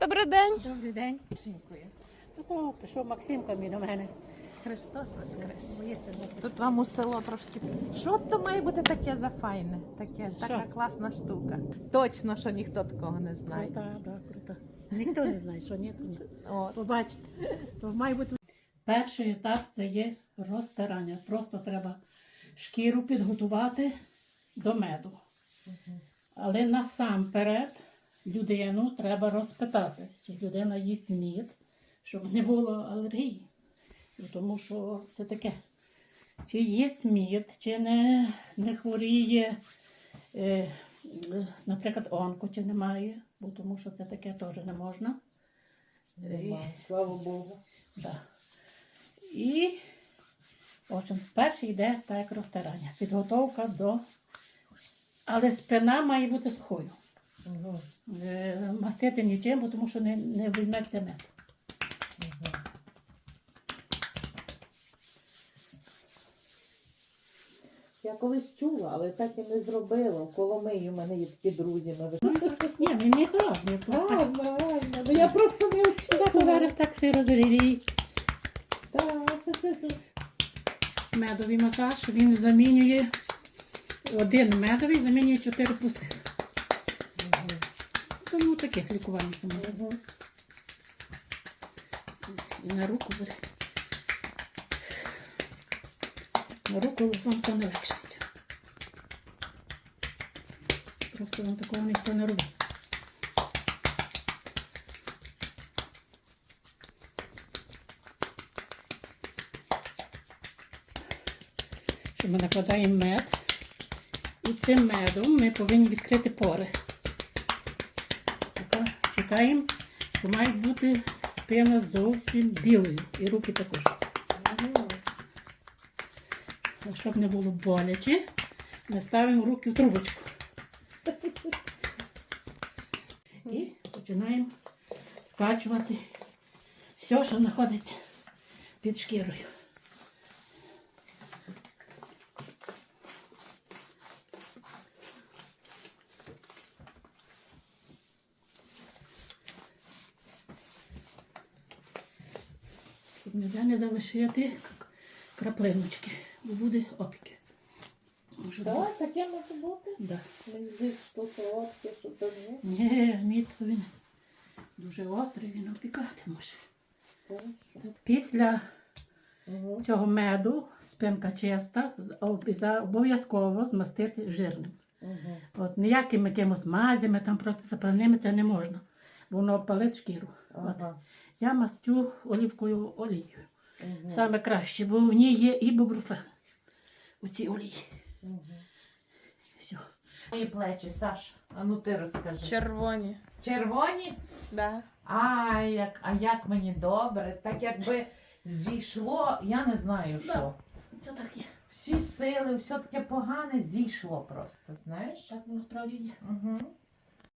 Добрий день. Добрий день. Дякую. Ну, то пішов Максимко мій до мене. Христос Воскрес. Тут вам у село трошки. Що то має бути таке за файне? Таке, Що? така класна штука. Точно, що ніхто такого не знає. Круто, да, круто. Ніхто не знає, що ні, то ні. От. Побачите. То має бути. Перший етап це є розтирання. Просто треба шкіру підготувати до меду. Але насамперед людину треба розпитати, чи людина їсть мід, щоб не було алергії. Тому що це таке. Чи їсть мід, чи не, не хворіє, е, наприклад, онко, чи немає, бо тому що це таке теж не можна. І- Слава Богу. Да. І в общем, перший йде так як розтирання. Підготовка до. Але спина має бути сухою. Е, Мастити нічим, бо тому що не, не вийметься мед. Я колись чула, але так і не зробила. В Коломиї у мене є такі друзі. Ми Ні, він не холодний. Ладно, ладно. Ну я просто не то зараз так все розрілій. Так. Медовий масаж він замінює один медовий, замінює чотири пустих. Тому таких лікувань. Мгм. І на руку буде. На руку вам стане легше. Просто вам такого ніхто не робить. Ми накладаємо мед. І цим медом ми повинні відкрити пори. Така, Чекаємо, що має бути спина зовсім білою. І руки також. А щоб не було боляче, ми ставимо руки в трубочку. І починаємо скачувати все, що знаходиться під шкірою. Щоб ніде не залишити краплиночки, бо буде опіки. Може. Так, таке може бути. Да. Мені здається, що солодке, що то ні. Ні, мід він дуже острий, він опікати може. Так, Після Мгм. цього меду спинка чиста, обов'язково змастити жирним. Мгм. От ніякими якимось мазями, там протизапальними це не можна, бо воно опалить шкіру. От. Я мастю олівкою олією. Мгм. Саме краще, бо в ній є і бубруфен у цій олії. Все. Мої плечі, Саш, а ну ти розкажи. Червоні. Червоні? Да. А як, а як мені добре, так якби зійшло, я не знаю Да. що. Це так є. Всі сили, все таке погане зійшло просто, знаєш? Так воно справді є. Угу.